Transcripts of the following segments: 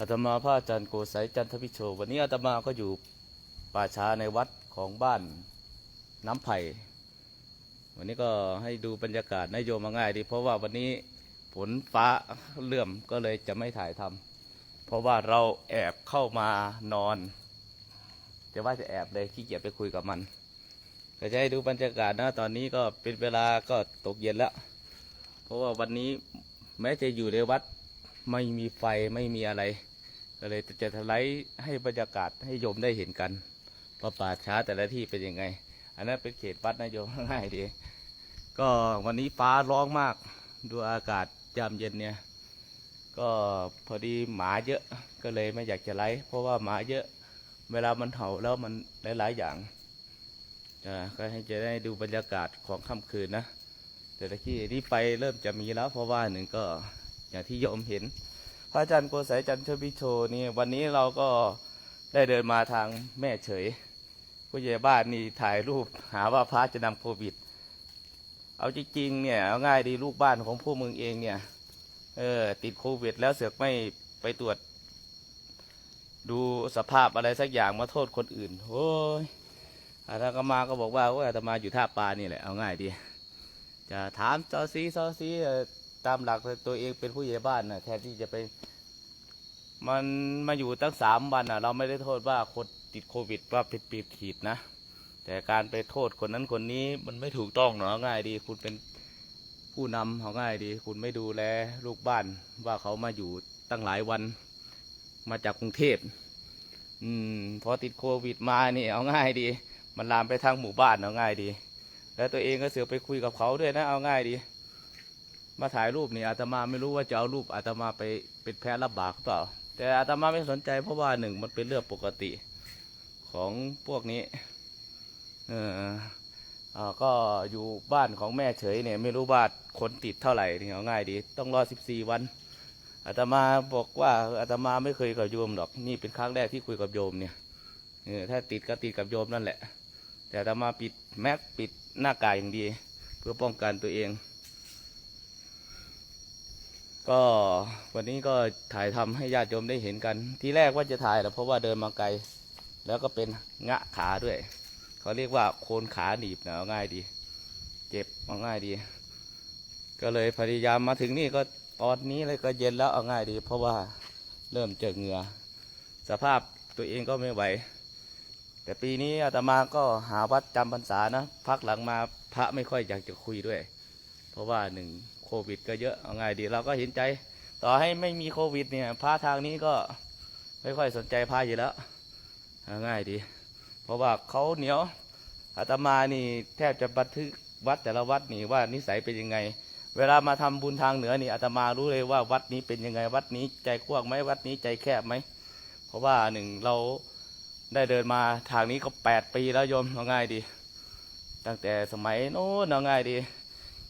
อาตมาพระอาจารย์โกสัยจันทพิโช วันนี้อาตมาก็อยู่ป่าช้าในวัดของบ้านน้ำไผ่ วันนี้ก็ให้ดูบรรยากาศนโยมมาง่ายดี เพราะว่าวันนี้ฝนฟ้าเลื่อมก็เลยจะไม่ถ่ายทำเพราะว่าเราแอบเข้ามานอนจะว่าจะแอบเลยขี้เกียจไปคุยกับมันก็จะให้ดูบรรยากาศนะ ตอนนี้ก็เป็นเวลาก็ตกเย็นแล้ว เพราะว่าวันนี้แม้จะอยู่ในวัดไม่มีไฟไม่มีอะไร ก็เลยจะทลายให้บรรยากาศให้โยมได้เห็นกันว่าป่าช้าแต่ละที่เป็นยังไง อันนั้นเป็นเขตวัดนะโยมง่ายดี ก็วันนี้ฟ้าร้องมาก ดูอากาศยามเย็นเนี่ย ก็พอดีหมาเยอะก็เลยไม่อยากจะไลฟ์เพราะว่าหมาเยอะ เวลามันเห่าแล้วมันหลาย ๆ อย่างอ่าก็ให้จะได้ดูบรรยากาศของค่ำคืนนะ แต่ตะกี้นี้ไปเริ่มจะมีแล้วเพราะว่าหนึ่งก็อย่างที่โยมเห็น พระอาจารย์โกสัยจันทวิโชนี่วันนี้เราก็ได้เดินมาทางแม่เฉย ผู้ใหญ่บ้านนี่ถ่ายรูปหาว่าพระจะนำโควิด เอาจริงๆเนี่ยเอาง่ายดีลูกบ้านของพวกมึงเองเนี่ยเออติดโควิด แล้วเสือกไม่ไปตรวจ ดูสภาพอะไรสักอย่างมาโทษคนอื่นโอ้ยอาตมาก็บอกว่าว่าอาตมาอยู่ท่าปลานี่แหละเอาง่ายดี จะถามเจ้าซีเจ้าซี ตามหลักตัวเองเป็นผู้ใหญ่บ้านนะแทนที่จะไป มันมาอยู่ตั้งสามวันอะเราไม่ได้โทษว่าคนติดโควิดว่าผิดปีขีดนะ แต่การไปโทษคนนั้นคนนี้มันไม่ถูกต้องเนาะง่ายดี คุณเป็นผู้นำเขาง่ายดี คุณไม่ดูแลลูกบ้านว่าเขามาอยู่ตั้งหลายวัน มาจากกรุงเทพอืมพอติดโควิดมานี่เอาง่ายดี มันลามไปทางหมู่บ้านเอาง่ายดี แล้วตัวเองก็เสือไปคุยกับเขาด้วยนะเอาง่ายดี มาถ่ายรูปนี่อาตมาไม่รู้ว่าจะเอารูปอาตมาไปเป็นแพ้รับบาปหรือเปล่า แต่อาตมาไม่สนใจเพราะว่าหนึ่งมันเป็นเรื่องปกติของพวกนี้ เอออ่าก็อยู่บ้านของแม่เฉยเนี่ย ไม่รู้ว่าคนติดเท่าไหร่นี่เอาง่ายดี ต้องรอสิบสี่วันอาตมาบอกว่าอาตมาไม่เคยกับโยมหรอกนี่เป็นครั้งแรกที่คุยกับโยมเนี่ยเออถ้าติดก็ติดกับโยมนั่นแหละ แต่อาตมาปิดแมสปิดหน้ากากอย่างดี เพื่อป้องกันตัวเอง ก็วันนี้ก็ถ่ายทำให้ญาติโยมได้เห็นกัน ทีแรกว่าจะถ่ายแหละเพราะว่าเดินมาไกล แล้วก็เป็นงะขาด้วย เขาเรียกว่าโคนขาหนีบนะเอาง่ายดี เจ็บเอาง่ายดี ก็เลยพยายามมาถึงนี่ก็ตอนนี้เลยก็เย็นแล้วเอาง่ายดี เพราะว่าเริ่มเจอเหงื่อสภาพตัวเองก็ไม่ไหว แต่ปีนี้อาตมาก็หาวัดจำพรรษานะ พักหลังมาพระไม่ค่อยอยากจะคุยด้วย เพราะว่าหนึ่ง โควิด ก็เยอะเอาง่ายดีเราก็เห็นใจ ต่อให้ไม่มีโควิด เนี่ยพระทางนี้ก็ไม่ค่อยสนใจพระอยู่แล้วเอาง่ายดี เพราะว่าเขาเหนียวอาตมานี่แทบจะบันทึกวัดแต่ละวัดนี่ว่านิสัยเป็นยังไง เวลามาทำบุญทางเหนือนี่อาตมารู้เลยว่าวัดนี้เป็นยังไง วัดนี้ใจกว้างไหมวัดนี้ใจแคบไหมเพราะว่าหนึ่งเราได้เดินมาทางนี้ก็แปดปีแล้วโยมเอาง่ายดี ตั้งแต่สมัยโน้นเอาง่ายดี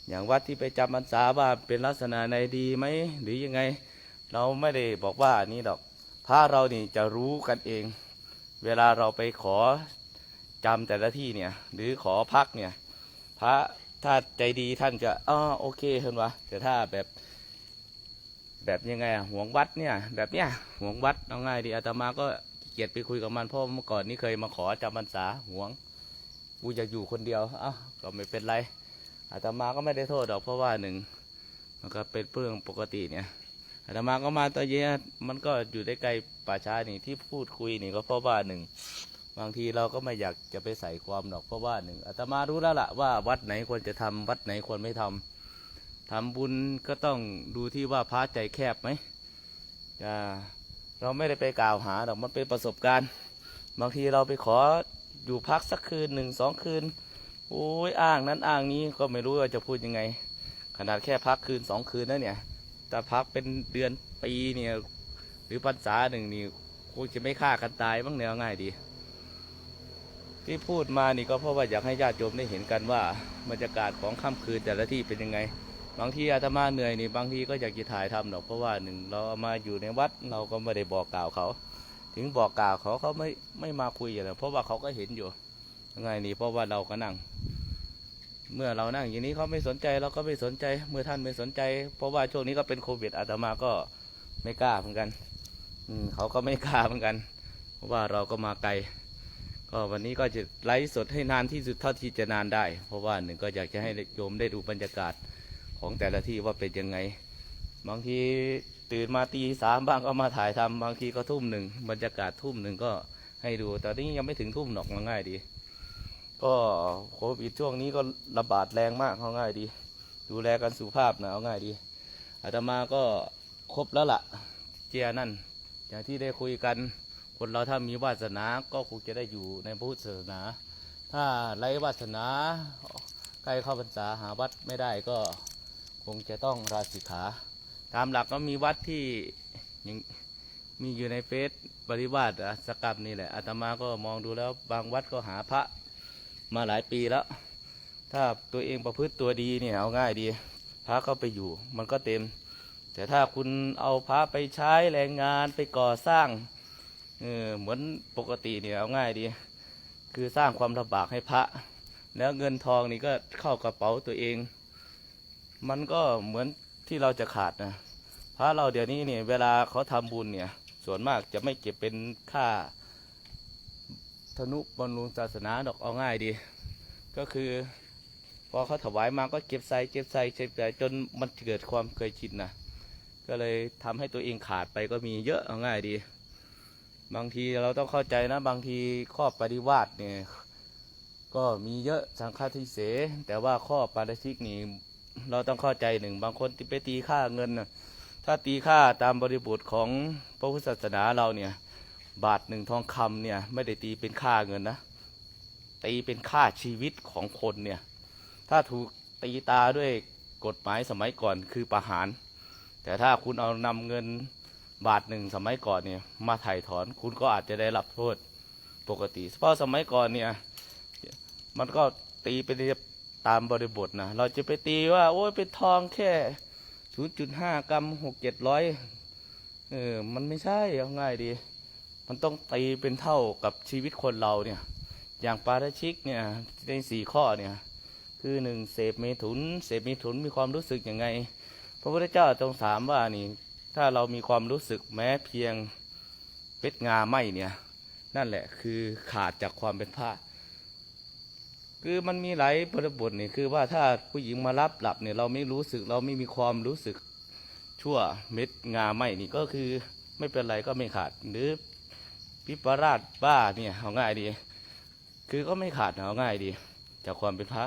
อย่างวัดที่ไปจำพรรษาว่าเป็นลักษณะในดีไหมหรือยังไง เราไม่ได้บอกว่านี่ดอกพระเรานี่จะรู้กันเอง เวลาเราไปขอจำแต่ละที่เนี่ยหรือขอพักเนี่ยพระถ้าใจดีท่านจะอ๋อโอเคเห็นวะแต่ถ้าแบบ แบบยังไงอะห่วงวัดเนี่ย แบบเนี้ยห่วงวัดเอาง่ายดีอาตมาก็เกียดไปคุยกับมันเพราะเมื่อก่อนนี้เคยมาขอจำพรรษาหวงกูอยากอยู่คนเดียวอะก็ไม่เป็นไร อาตมาก็ไม่ได้โทษดอกเพราะว่าหนึ่งมันก็เป็นเรื่องปกติเนี่ยอาตมาก็มาตอนเย็นมันก็อยู่ได้ไกลป่าช้านี่ที่พูดคุยนี่ก็เพราะว่าหนึ่งบางทีเราก็ไม่อยากจะไปใส่ความดอกเพราะว่าหนึ่งอาตมารู้แล้วล่ะว่าวัดไหนควรจะทำวัดไหนควรไม่ทำทำบุญก็ต้องดูที่ว่าพระใจแคบไหมจะเราไม่ได้ไปกล่าวหาหรอกมันเป็นประสบการณ์ บางทีเราไปขออยู่พักสักคืนหนึ่งสองคืน โอ้ยอ้างนั้นอ้างนี้ก็ไม่รู้ว่าจะพูดยังไง ขนาดแค่พักคืนสองคืนนะเนี่ยแต่พักเป็นเดือนปีเนี่ยหรือพรรษาหนึ่งนี่คงจะไม่ฆ่ากันตายบ้างเนี่ยเอาง่ายดี ที่พูดมานี่ก็เพราะว่าอยากให้ญาติโยมได้เห็นกันว่าบรรยากาศของค่ำคืนแต่ละที่เป็นยังไง บางทีอาตมาเหนื่อยนี่บางทีก็อยากจะถ่ายทำหรอกเพราะว่าหนึ่งเราเอามาอยู่ในวัดเราก็ไม่ได้บอกกล่าวเขา ถึงบอกกล่าวเขาเขาไม่ไม่มาคุยอย่างเพราะว่าเขาก็เห็นอยู่ งไงนี่เพราะว่าเราก็นั่ง เมื่อเรานั่งอย่างนี้เขาไม่สนใจเราก็ไม่สนใจ เมื่อท่านไม่สนใจ เพราะว่าช่วงนี้ก็เป็นโควิดอาตมาก็ไม่กล้าเหมือนกัน อืมเขาก็ไม่กล้าเหมือนกัน เพราะว่าเราก็มาไกล ก็วันนี้ก็จะไลฟ์สดให้นานที่สุดเท่าที่จะนานได้ เพราะว่าหนึ่งก็อยากจะให้โยมได้ดูบรรยากาศของแต่ละที่ว่าเป็นยังไง บางทีตื่นมาตีสามบ้างก็มาถ่ายทำบางทีก็ทุ่มหนึ่งบรรยากาศทุ่มหนึ่งก็ให้ดูแต่นี่ยังไม่ถึงทุ่มหรอกง่ายดี ก็โควิดช่วงนี้ก็ระบาดแรงมากเขาง่ายดี ดูแลกันสุขภาพนะเอาง่ายดีอาตมาก็ครบแล้วล่ะเจียนั่น อย่างที่ได้คุยกัน คนเราถ้ามีวาสนาก็คงจะได้อยู่ในพุทธศาสนา ถ้าไร้วาสนาใกล้เข้าพรรษาหาวัดไม่ได้ก็คงจะต้องราสิขา ตามหลักก็มีวัดที่ยังมีอยู่ในเฟซปริวาสสกับนี่แหละอาตมาก็มองดูแล้วบางวัดก็หาพระ มาหลายปีแล้ว ถ้าตัวเองประพฤติตัวดีเนี่ยเอาง่ายดีพระก็ไปอยู่ มันก็เต็ม แต่ถ้าคุณเอาพระไปใช้แรงงานไปก่อสร้างเออเหมือนปกติเนี่ยเอาง่ายดี คือสร้างความลำบากให้พระ แล้วเงินทองนี่ก็เข้ากระเป๋าตัวเอง มันก็เหมือนที่เราจะขาดนะพระเราเดี๋ยวนี้เนี่ยเวลาเขาทำบุญเนี่ย ส่วนมากจะไม่เก็บเป็นค่า ธนุบำรุงศาสนาดอกเอาง่ายดี ก็คือ พอเขาถวายมาก็เก็บใส่เก็บใส่เก็บใส่จนมันเกิดความเคยชินนะก็เลยทำให้ตัวเองขาดไปก็มีเยอะเอาง่ายดี บางทีเราต้องเข้าใจนะ บางทีข้อปฏิวัติเนี่ยก็มีเยอะสังฆาทิเส แต่ว่าข้อปาราชิกนี่เราต้องเข้าใจหนึ่งบางคนที่ไปตีค่าเงินนะถ้าตีค่าตามบริบทของพระพุทธศาสนาเราเนี่ย บาทหนึ่งทองคำเนี่ยไม่ได้ตีเป็นค่าเงินนะ ตีเป็นค่าชีวิตของคนเนี่ย ถ้าถูกตีตาด้วยกฎหมายสมัยก่อนคือประหาร แต่ถ้าคุณเอานำเงินบาทหนึ่งสมัยก่อนเนี่ยมาถ่ายถอนคุณก็อาจจะได้รับโทษปกติ เพราะสมัยก่อนเนี่ยมันก็ตีไปตามบริบทนะ เราจะไปตีว่า โอ้ยเป็นทองแค่ 0.5 กรัมหกเจ็ดร้อยเออมันไม่ใช่เอาง่ายดี มันต้องตีเป็นเท่ากับชีวิตคนเราเนี่ย อย่างปาราชิกเนี่ยในสี่ข้อเนี่ย คือหนึ่งเสพเมถุน เสพเมถุนมีความรู้สึกยังไง พระพุทธเจ้าทรงถามว่านี่ ถ้าเรามีความรู้สึกแม้เพียงเป็ดงาไหมเนี่ย นั่นแหละคือขาดจากความเป็นพระคือมันมีหลายบริบทนี่คือว่าถ้าผู้หญิงมารับหลับเนี่ยเราไม่รู้สึกเราไม่มีความรู้สึกชั่วเม็ดงาไหมนี่ก็คือไม่เป็นไรก็ไม่ขาดหรือ พิปราชบ้าเนี่ยเอาง่ายดี คือก็ไม่ขาดเอาง่ายดี จากความเป็นพระ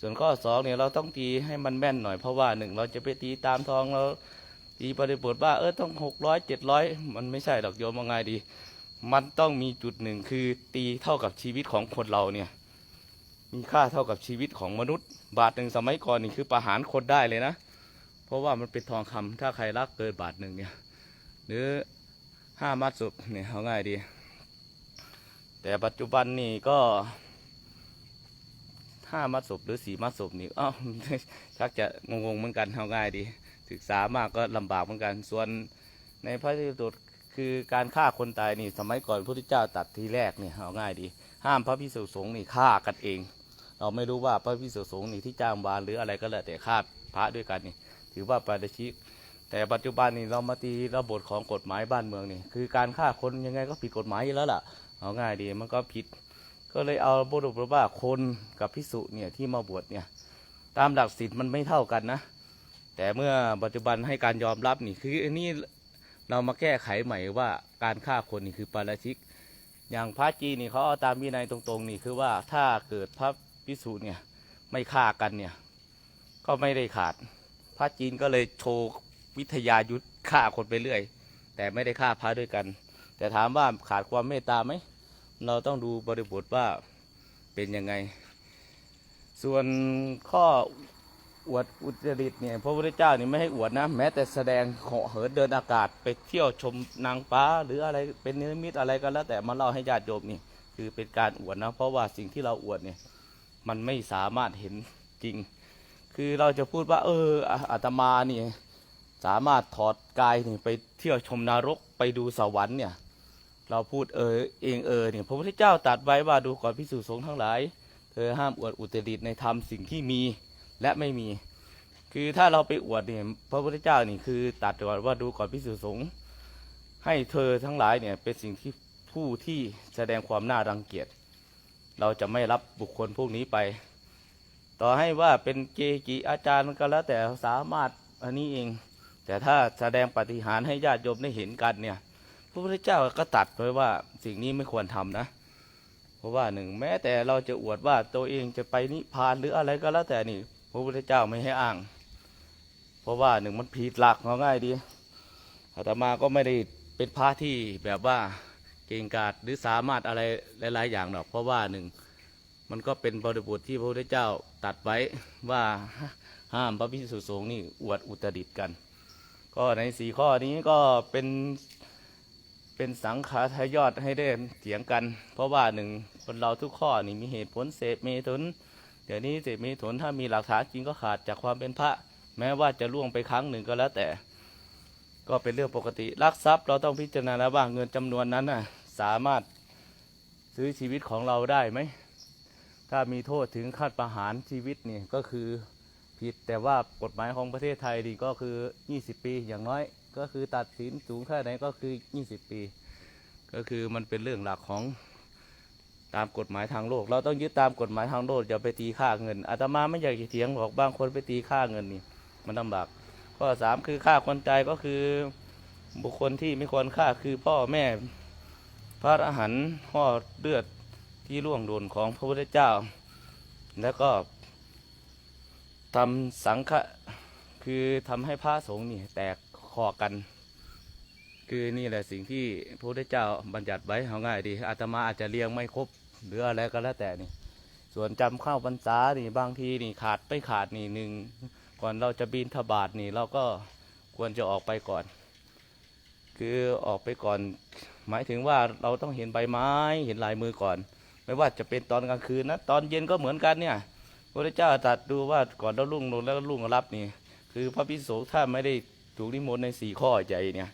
ส่วนข้อสองเนี่ยเราต้องตีให้มันแม่นหน่อยเพราะว่าหนึ่งเราจะไปตีตามทองเราตีบริบทว่าเออต้องหกร้อยเจ็ดร้อยมันไม่ใช่ดอกโยมเอาง่ายดี มันต้องมีจุดหนึ่งคือตีเท่ากับชีวิตของคนเราเนี่ย มีค่าเท่ากับชีวิตของมนุษย์ บาทหนึ่งสมัยก่อนนี่คือประหารคนได้เลยนะ เพราะว่ามันเป็นทองคำถ้าใครรักเกินบาทหนึ่งเนี่ย หรือห้ามัดสุบเนี่ยเอาง่ายดี แต่ปัจจุบันนี่ก็ห้ามัดศพหรือสี่มัดศพนี่อ้าวชักจะงงๆเหมือนกันเอาง่ายดี ศึกษามากก็ลำบากเหมือนกัน ส่วนในพระธรรมปิฎกคือการฆ่าคนตายนี่ สมัยก่อนพระพุทธเจ้าตัดทีแรกเนี่ยเอาง่ายดี ห้ามพระพิสุสงฆ์นี่ฆ่ากันเอง เราไม่รู้ว่าพระพิสุสงฆ์นี่ที่จ้างวานหรืออะไรก็แล้วแต่ฆ่าพระด้วยกันนี่ ถือว่าปาราชิกแต่ปัจจุบันนี่เรามาตีระบบของกฎหมายบ้านเมืองนี่คือการฆ่าคนยังไงก็ผิดกฎหมายอยู่แล้วล่ะ เอาง่ายดีมันก็ผิด ก็เลยเอาบทบทว่าคนกับพิสุเนี่ยที่มาบวชเนี่ยตามหลักศีลมันไม่เท่ากันนะ แต่เมื่อปัจจุบันให้การยอมรับนี่คืออันนี้เรามาแก้ไขใหม่ว่าการฆ่าคนนี่คือปาราชิก อย่างพระจีนนี่เขาเอาตามวินัยตรงๆ นี่คือว่าถ้าเกิดพระพิสุเนี่ยไม่ฆ่ากันเนี่ยก็ไม่ได้ขาด พระจีนก็เลยโชว์วิทยายุทธฆ่าคนไปเรื่อย แต่ไม่ได้ฆ่าพระด้วยกัน แต่ถามว่าขาดความเมตตาไหม เราต้องดูบริบทว่าเป็นยังไง ส่วนข้ออวดอุตริตเนี่ยพระพุทธเจ้านี่ไม่ให้อวดนะ แม้แต่แสดงเหาะเหินเดินอากาศไปเที่ยวชมนางฟ้าหรืออะไรเป็นนิมิตอะไรก็แล้วแต่มาเล่าให้ญาติโยมนี่คือเป็นการอวดนะ เพราะว่าสิ่งที่เราอวดเนี่ยมันไม่สามารถเห็นจริง คือเราจะพูดว่า เอออะอาตมานี่สามารถถอดกายนี่ไปเที่ยวชมนรกไปดูสวรรค์เนี่ย เราพูดเออเองเออเนี่ยพระพุทธเจ้าตรัสไว้ว่าดูก่อนพิสูจน์สงฆ์ทั้งหลาย เธอห้ามอวดอุตริในธรรมสิ่งที่มีและไม่มี คือถ้าเราไปอวดเนี่ยพระพุทธเจ้านี่คือตรัสไว้ว่าดูก่อนพิสูจน์สงฆ์ให้เธอทั้งหลายเนี่ยเป็นสิ่งที่ผู้ที่แสดงความน่ารังเกียจ เราจะไม่รับบุคคลพวกนี้ไป ต่อให้ว่าเป็นเกจิอาจารย์ก็แล้วแต่สามารถอันนี้เอง แต่ถ้าแสดงปฏิหารให้ญาติโยมได้เห็นกันเนี่ย พระพุทธเจ้าก็ตัดไว้ว่าสิ่งนี้ไม่ควรทำนะ เพราะว่าหนึ่งแม้แต่เราจะอวดว่าตัวเองจะไปนิพพานหรืออะไรก็แล้วแต่นี่ พระพุทธเจ้าไม่ให้อ้าง เพราะว่าหนึ่งมันผิดหลักง่ายดีอาตมาก็ไม่ได้เป็นพระที่แบบว่าเก่งกาจหรือสามารถอะไรหลาย ๆ อย่างหรอก เพราะว่าหนึ่งมันก็เป็นบริบทที่พระพุทธเจ้าตัดไว้ว่าห้ามพระพิสุสงฆ์นี่อวดอุตริกัน ก็ในสี่ข้อนี้ก็เป็น เป็นสังขารทายอดให้ได้เถียงกัน เพราะว่าหนึ่งคนเราทุกข้อนี่มีเหตุผลเสพเมถุนเดี๋ยวนี้เสพเมถุนถ้ามีหลักฐานจริงก็ขาดจากความเป็นพระ แม้ว่าจะล่วงไปครั้งหนึ่งก็แล้วแต่ ก็เป็นเรื่องปกติลักทรัพย์เราต้องพิจารณาว่าเงินจำนวนนั้นน่ะสามารถซื้อชีวิตของเราได้ไหมถ้ามีโทษถึงขั้นประหารชีวิตนี่ก็คือผิดแต่ว่ากฎหมายของประเทศไทยนี่ก็คือ 20 ปีอย่างน้อย ก็คือตัดสินสูงแค่ไหนก็คือ 20 ปี ก็คือมันเป็นเรื่องหลักของตามกฎหมายทางโลก เราต้องยึดตามกฎหมายทางโลกอย่าไปตีค่าเงินอาตมาไม่อยากจะเถียงบอกบางคนไปตีค่าเงินนี่มันลำบากข้อสามคือฆ่าคนตายก็คือบุคคลที่ไม่ควรฆ่าคือพ่อแม่ พระอรหันต์ห่อเลือดที่ล่วงโดนของพระพุทธเจ้า แล้วก็ทำสังฆะคือทำให้พระสงฆ์นี่แตก คอกัน คือนี่แหละสิ่งที่พระพุทธเจ้าบัญญัติไว้เอาง่ายดีอาตมาอาจจะเรียงไม่ครบหรืออะไรก็แล้วแต่นี่ ส่วนจำเข้าวพรรษานี่บางทีนี่ขาดไปขาดนี่หนึ่งก่อนเราจะบินทบาทนี่เราก็ควรจะออกไปก่อน คือออกไปก่อน หมายถึงว่าเราต้องเห็นใบไม้เห็นลายมือก่อน ไม่ว่าจะเป็นตอนกลางคืนนะตอนเย็นก็เหมือนกันเนี่ยพระเจ้าตรัสดูว่าก่อนเราลุ่งลงแล้วลุ่งรับนี่ คือพระพิสุถ้าไม่ได้ ถูกนิมนต์ในสี่ข้อใหญ่เนี่ย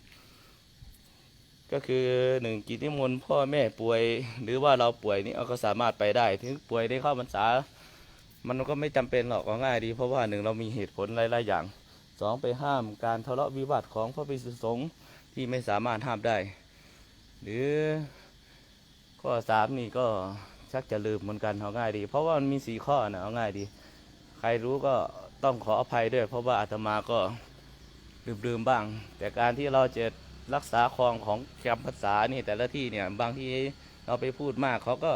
ก็คือหนึ่งกิจนิมนต์พ่อแม่ป่วย หรือว่าเราป่วยนี่เราก็สามารถไปได้ ถึงป่วยได้เข้าพรรษา มันก็ไม่จำเป็นหรอกก็ง่ายดี เพราะว่าหนึ่งเรามีเหตุผลหลายๆอย่างสองไปห้ามการทะเลาะวิวาทของพระภิกษุสงฆ์ที่ไม่สามารถห้ามได้ หรือข้อสามนี่ก็ชักจะลืมเหมือนกันเอาง่ายดี เพราะว่ามันมีสี่ข้อนะเอาง่ายดี ใครรู้ก็ต้องขออภัยด้วย เพราะว่าอาตมาก็ ลืมๆบ้าง แต่การที่เราจะรักษาครองของจำภาษานี่แต่ละที่เนี่ยบางทีเราไปพูดมากเขาก็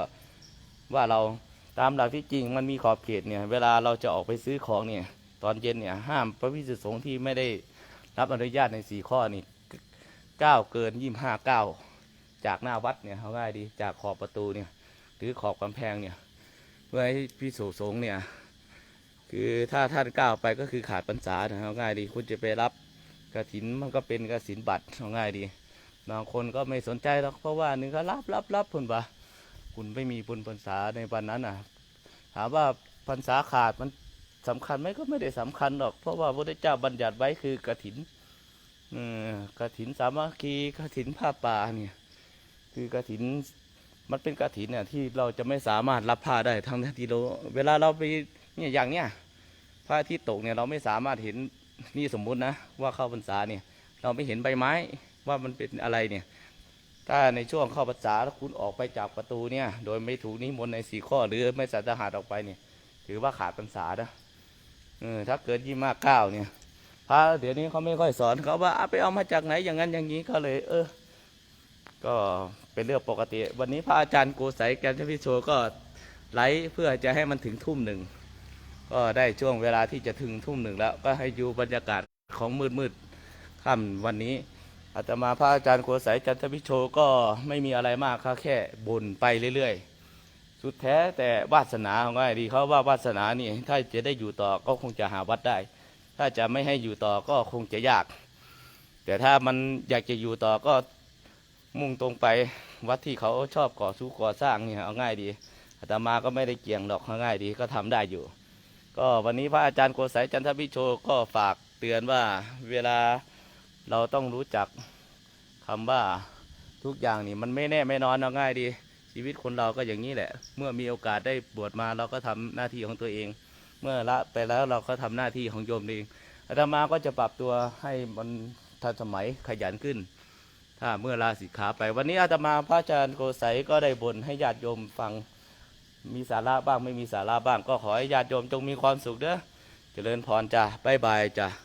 ว่าเราตามหลักที่จริงมันมีขอบเขตเนี่ย เวลาเราจะออกไปซื้อของเนี่ย ตอนเย็นเนี่ยห้ามพระพิสุสงฆ์ที่ไม่ได้รับอนุญาตในสี่ข้อนี่ก้าวเกินยี่ห้าก้าวจากหน้าวัดเนี่ยเอาง่ายดีจากขอบประตูเนี่ยหรือขอบกำแพงเนี่ย เพื่อให้พิสุสงฆ์เนี่ย คือถ้าท่านก้าวไปก็คือขาดพรรษานะเอาง่ายดีคุณจะไปรับ กระถินมันก็เป็นกระสินบัตรง่ายดี บางคนก็ไม่สนใจหรอกเพราะว่าหนึ่งก็รับรับรับผลปะคุณไม่มีบุญพรรษาในวันนั้นน่ะ ถามว่าพรรษาขาดมันสำคัญไหมก็ไม่ได้สำคัญหรอก เพราะว่าพระพุทธเจ้าบัญญัติไว้คือกระถินกระถินสามัคคีกระถินผ้าป่าเนี่ย คือกระถินมันเป็นกระถินเนี่ยที่เราจะไม่สามารถรับผ้าได้ทั้งที่เราเวลาเราไปเนี่ยอย่างเนี้ยพระอาทิตย์ตกเนี่ยเราไม่สามารถเห็น นี่สมมุตินะว่าเข้าพรรษาเนี่ย เราไม่เห็นใบไม้ว่ามันเป็นอะไรเนี่ย ถ้าในช่วงเข้าพรรษาแล้วคุณออกไปจากประตูเนี่ย โดยไม่ถูกนิมนต์ในสีข้อหรือไม่สัตหาดออกไปเนี่ย ถือว่าขาดพรรษานะเออถ้าเกิดยี่มากเก้าเนี่ยพระเดี๋ยวนี้เขาไม่ค่อยสอนเขาว่าไปเอามาจากไหนอย่างนั้นอย่างนี้ก็เลย เออ ก็เป็นเรื่องปกติ วันนี้พระอาจารย์โกไสแกนพิโชก็ไลฟ์เพื่อจะให้มันถึงทุ่มหนึ่ง ก็ได้ช่วงเวลาที่จะถึงทุ่มหนึ่งแล้ว ก็ให้อยู่บรรยากาศของมืดมืดค่ำวันนี้อาตมาพระอาจารย์โกสายจันทพิโชก็ไม่มีอะไรมากครับแค่บ่นไปเรื่อยๆ สุดแท้แต่วาสนาของง่ายดีเขาว่าวาสนานี่ถ้าจะได้อยู่ต่อก็คงจะหาวัดได้ ถ้าจะไม่ให้อยู่ต่อก็คงจะยาก แต่ถ้ามันอยากจะอยู่ต่อก็มุ่งตรงไปวัดที่เขาชอบก่อสู้ก่อสร้างเนี่ยเอาง่ายดีอาตมาก็ไม่ได้เกี่ยงหรอกเอาง่ายดีก็ทำได้อยู่ ก็วันนี้พระอาจารย์โกสายจันทพิโชก็ฝากเตือนว่าเวลาเราต้องรู้จักคำว่าทุกอย่างนี่มันไม่แน่ไม่นอนเอาง่ายดี ชีวิตคนเราก็อย่างนี้แหละ เมื่อมีโอกาสได้บวชมาเราก็ทำหน้าที่ของตัวเอง เมื่อละไปแล้วเราก็ทำหน้าที่ของโยมเองอาตมาก็จะปรับตัวให้มันทันสมัยขยันขึ้น ถ้าเมื่อลาสิกขาไปวันนี้อาตมาพระอาจารย์โกไสยก็ได้บ่นให้ญาติโยมฟัง มีสาระบ้างไม่มีสาระบ้าง ก็ขอให้ญาติโยมจงมีความสุขเด้อเจริญพรจ้ะบ๊ายบายจ้ะ